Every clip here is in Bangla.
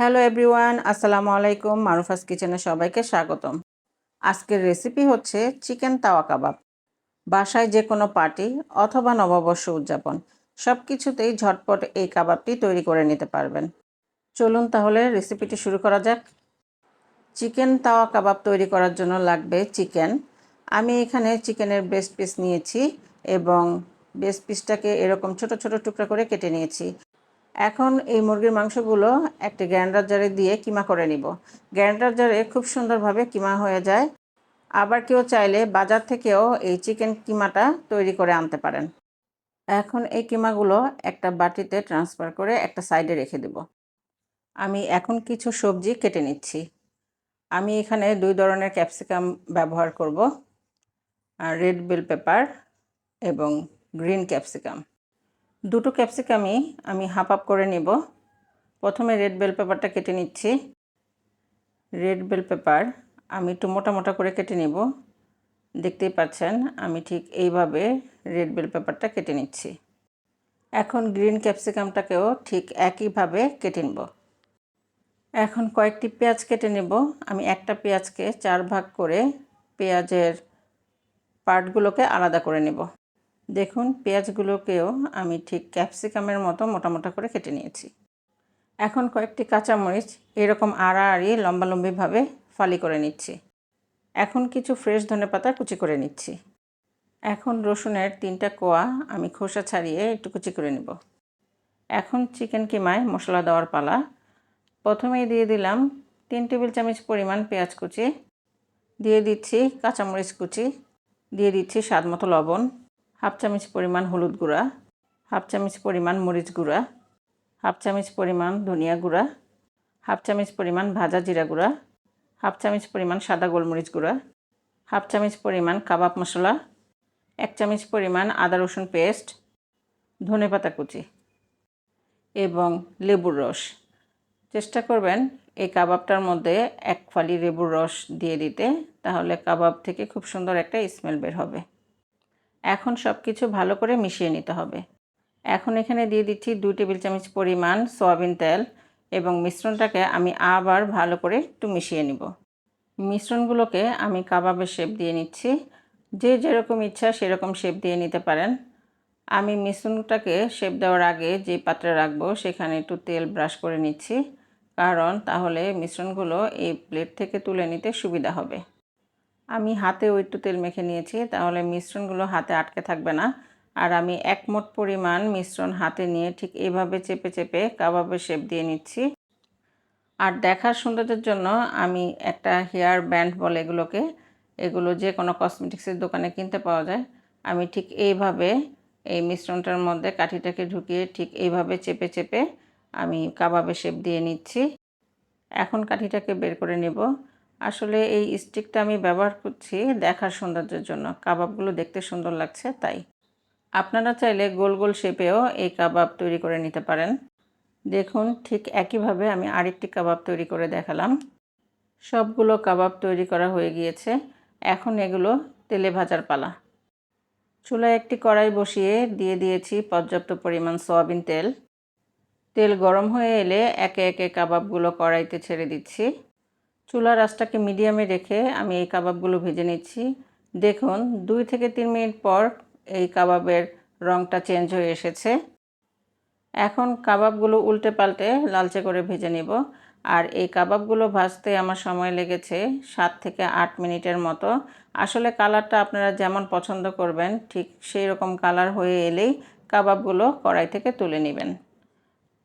হ্যালো এভরিওয়ান, আসসালামু আলাইকুম। মারুফাস কিচেনে সবাইকে স্বাগতম। আজকের রেসিপি হচ্ছে চিকেন তাওয়া কাবাব। বাসায় যে কোনো পার্টি অথবা নববর্ষ উদযাপন সব কিছুতেই ঝটপট এই কাবাবটি তৈরি করে নিতে পারবেন। চলুন তাহলে রেসিপিটি শুরু করা যাক। চিকেন তাওয়া কাবাব তৈরি করার জন্য লাগবে চিকেন। আমি এখানে চিকেনের ব্রেস্ট পিস নিয়েছি এবং ব্রেস্ট পিসটাকে এরকম ছোট ছোট টুকরা করে কেটে নিয়েছি। এখন এই মুরগির মাংসগুলো একটি গ্রাইন্ডার জারে দিয়ে কিমা করে নিব। গ্রাইন্ডার জারে খুব সুন্দরভাবে কিমা হয়ে যায়। আবার কেউ চাইলে বাজার থেকেও এই চিকেন কিমাটা তৈরি করে আনতে পারেন। এখন এই কিমাগুলো একটা বাটিতে ট্রান্সফার করে একটা সাইডে রেখে দেব। আমি এখন কিছু সবজি কেটে নিচ্ছি। আমি এখানে দুই ধরনের ক্যাপসিকাম ব্যবহার করব। রেড বেল পেপার এবং গ্রিন ক্যাপসিকাম। দুটো ক্যাপসিকামই আমি হাফ আপ করে নেব। প্রথমে রেড বেল পেপারটা কেটে নিচ্ছি। রেড বেল পেপার আমি একটু মোটা মোটা করে কেটে নেব। দেখতেই পাচ্ছেন, আমি ঠিক এইভাবে রেড বেল পেপারটা কেটে নিচ্ছি। এখন গ্রিন ক্যাপসিকামটাকেও ঠিক একইভাবে কেটে নেব। এখন কয়েকটি পেঁয়াজ কেটে নেব। আমি একটা পেঁয়াজকে চার ভাগ করে পেঁয়াজের পার্টগুলোকে আলাদা করে নেব। দেখুন, পেঁয়াজগুলোকেও আমি ঠিক ক্যাপসিকামের মতো মোটা মোটা করে কেটে নিয়েছি। এখন কয়েকটি কাঁচামরিচ এরকম আড়াআড়ি, লম্বালম্বিভাবে ফালি করে নিচ্ছি। এখন কিছু ফ্রেশ ধনে পাতা কুচি করে নিচ্ছি। এখন রসুনের তিনটা কোয়া আমি খোসা ছাড়িয়ে একটু কুচি করে নেব। এখন চিকেন কিমায় মশলা দেওয়ার পালা। প্রথমেই দিয়ে দিলাম তিন টেবিল চামচ পরিমাণ পেঁয়াজ কুচি। দিয়ে দিচ্ছি কাঁচামরিচ কুচি। দিয়ে দিচ্ছি স্বাদ মতো লবণ। হাফ চামচ পরিমাণ হলুদ গুঁড়া, হাফ চামচ পরিমাণ মরিচ গুঁড়া, হাফ চামচ পরিমাণ ধনিয়া গুঁড়া, হাফ চামচ পরিমাণ ভাজা জিরা গুঁড়া, হাফ চামচ পরিমাণ সাদা গোলমরিচ গুঁড়া, হাফ চামচ পরিমাণ কাবাব মশলা, এক চামচ পরিমাণ আদা রসুন পেস্ট, ধনে পাতা কুচি এবং লেবুর রস। চেষ্টা করবেন এই কাবাবটার মধ্যে এক ফালি লেবুর রস দিয়ে দিতে, তাহলে কাবাব থেকে খুব সুন্দর একটা স্মেল বের হবে। এখন সব কিছু ভালো করে মিশিয়ে নিতে হবে। এখন এখানে দিয়ে দিচ্ছি দুই টেবিল চামচ পরিমাণ সয়াবিন তেল এবং মিশ্রণটাকে আমি আবার ভালো করে একটু মিশিয়ে নিব। মিশ্রণগুলোকে আমি কাবাবের শেপ দিয়ে নিচ্ছি। যে যেরকম ইচ্ছা সেরকম শেপ দিয়ে নিতে পারেন। আমি মিশ্রণটাকে শেপ দেওয়ার আগে যে পাত্রে রাখব সেখানে একটু তেল ব্রাশ করে নিচ্ছি। কারণ তাহলে মিশ্রণগুলো এই প্লেট থেকে তুলে নিতে সুবিধা হবে। আমি হাতেও একটু তেল মেখে নিয়েছি, তাহলে মিশ্রণগুলো হাতে আটকে থাকবে না। আর আমি এক মোট পরিমাণ মিশ্রণ হাতে নিয়ে ঠিক এইভাবে চেপে চেপে কাবাবের শেপ দিয়ে নিচ্ছি। আর দেখার সৌন্দর্যের জন্য আমি একটা হেয়ার ব্যান্ড বলে এগুলোকে, এগুলো যে কোনো কসমেটিক্সের দোকানে কিনতে পাওয়া যায়। আমি ঠিক এইভাবে এই মিশ্রণটার মধ্যে কাঠিটাকে ঢুকিয়ে ঠিক এইভাবে চেপে চেপে আমি কাবাবের শেপ দিয়ে নিচ্ছি। এখন কাঠিটাকে বের করে নেব। আসলে এই স্টিকটা আমি ব্যবহার করছি দেখার সৌন্দর্যের জন্য। কাবাবগুলো দেখতে সুন্দর লাগছে, তাই। আপনারা চাইলে গোল গোল শেপেও এই কাবাব তৈরি করে নিতে পারেন। দেখুন, ঠিক একইভাবে আমি আরেকটি কাবাব তৈরি করে দেখালাম। সবগুলো কাবাব তৈরি করা হয়ে গিয়েছে। এখন এগুলো তেলে ভাজার পালা। চুলায় একটি কড়াই বসিয়ে দিয়ে দিয়েছি পর্যাপ্ত পরিমাণ সয়াবিন তেল। তেল গরম হয়ে এলে একে একে কাবাবগুলো কড়াইতে ছেড়ে দিচ্ছি। চুলার আঁচটাকে মিডিয়ামে রেখে আমি এই কাবাবগুলো ভেজে নিচ্ছি। দেখুন, দুই থেকে তিন মিনিট পর এই কাবাবের রঙটা চেঞ্জ হয়ে এসেছে। এখন কাবাবগুলো উল্টে পাল্টে লালচে করে ভেজে নেব। আর এই কাবাবগুলো ভাজতে আমার সময় লেগেছে সাত থেকে আট মিনিটের মতো। আসলে কালারটা আপনারা যেমন পছন্দ করবেন, ঠিক সেই রকম কালার হয়ে এলেই কাবাবগুলো কড়াই থেকে তুলে নেবেন।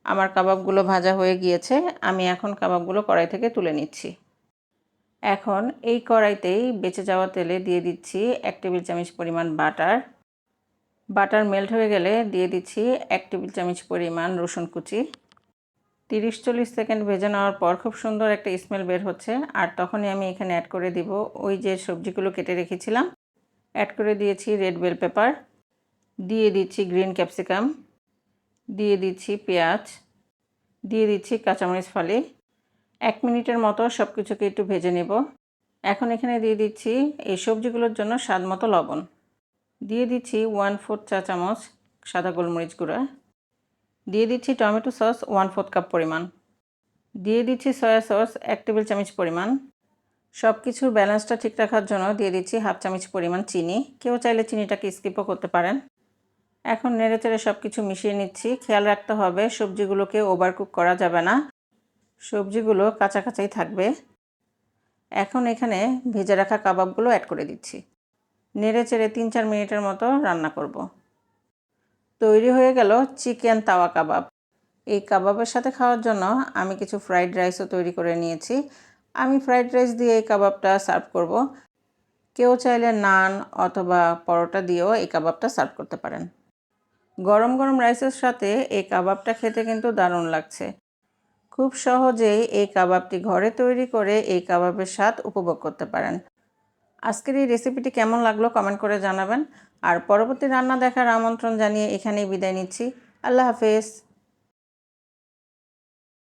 আমার কাবাবগুলো ভাজা হয়ে গিয়েছে, আমি এখন কাবাবগুলো কড়াই থেকে তুলে নিচ্ছি। এখন এই কড়াইতেই বেঁচে যাওয়া তেলে দিয়ে দিচ্ছি এক টেবিল চামচ পরিমাণ বাটার। বাটার মেল্ট হয়ে গেলে দিয়ে দিচ্ছি এক টেবিল চামচ পরিমাণ রসুন কুচি। তিরিশ চল্লিশ সেকেন্ড ভেজে নেওয়ার পর খুব সুন্দর একটা স্মেল বের হচ্ছে। আর তখনই আমি এখানে অ্যাড করে দিব ওই যে সবজিগুলো কেটে রেখেছিলাম। অ্যাড করে দিয়েছি রেড বেল পেপার দিয়ে দিচ্ছি গ্রিন ক্যাপসিকাম দিয়ে দিচ্ছি পেঁয়াজ। দিয়ে দিচ্ছি কাঁচামরিচ ফালি। এক মিনিটের মতো সব কিছুকে একটু ভেজে নেব। এখন এখানে দিয়ে দিচ্ছি এই সবজিগুলোর জন্য স্বাদ মতো লবণ। দিয়ে দিচ্ছি ওয়ান ফোর্থ চা চামচ সাদা গোলমরিচ গুঁড়া। দিয়ে দিচ্ছি tomato sauce one fourth cup পরিমাণ। দিয়ে দিচ্ছি সয়া সস এক টেবিল চামচ পরিমাণ। সব কিছুর ব্যালেন্সটা ঠিক রাখার জন্য দিয়ে দিচ্ছি হাফ চামচ পরিমাণ চিনি। কেউ চাইলে চিনিটাকে স্কিপও করতে পারেন। এখন নেড়ে চেড়ে সব কিছু মিশিয়ে নিচ্ছি। খেয়াল রাখতে হবে সবজিগুলোকে ওভারকুক করা যাবে না। সবজিগুলো কাঁচা কাঁচাই থাকবে। এখন এখানে ভেজে রাখা কাবাবগুলো অ্যাড করে দিচ্ছি। নেড়ে চেড়ে তিন চার মিনিটের মতো রান্না করব। তৈরি হয়ে গেল চিকেন তাওয়া কাবাব। এই কাবাবের সাথে খাওয়ার জন্য আমি কিছু ফ্রাইড রাইসও তৈরি করে নিয়েছি। আমি ফ্রাইড রাইস দিয়ে এই কাবাবটা সার্ভ করব। কেউ চাইলে নান অথবা পরোটা দিয়েও এই কাবাবটা সার্ভ করতে পারেন। গরম গরম রাইসের সাথে এই কাবাবটা খেতে কিন্তু দারুণ লাগছে। খুব সহজেই এই কাবাবটি ঘরে তৈরি করে এই কাবাবের স্বাদ উপভোগ করতে পারেন। আজকের এই রেসিপিটি কেমন লাগল কমেন্ট করে জানাবেন। আর পরবর্তী রান্না দেখার আমন্ত্রণ জানিয়ে এখানেই বিদায় নিচ্ছি। আল্লাহ হাফেজ।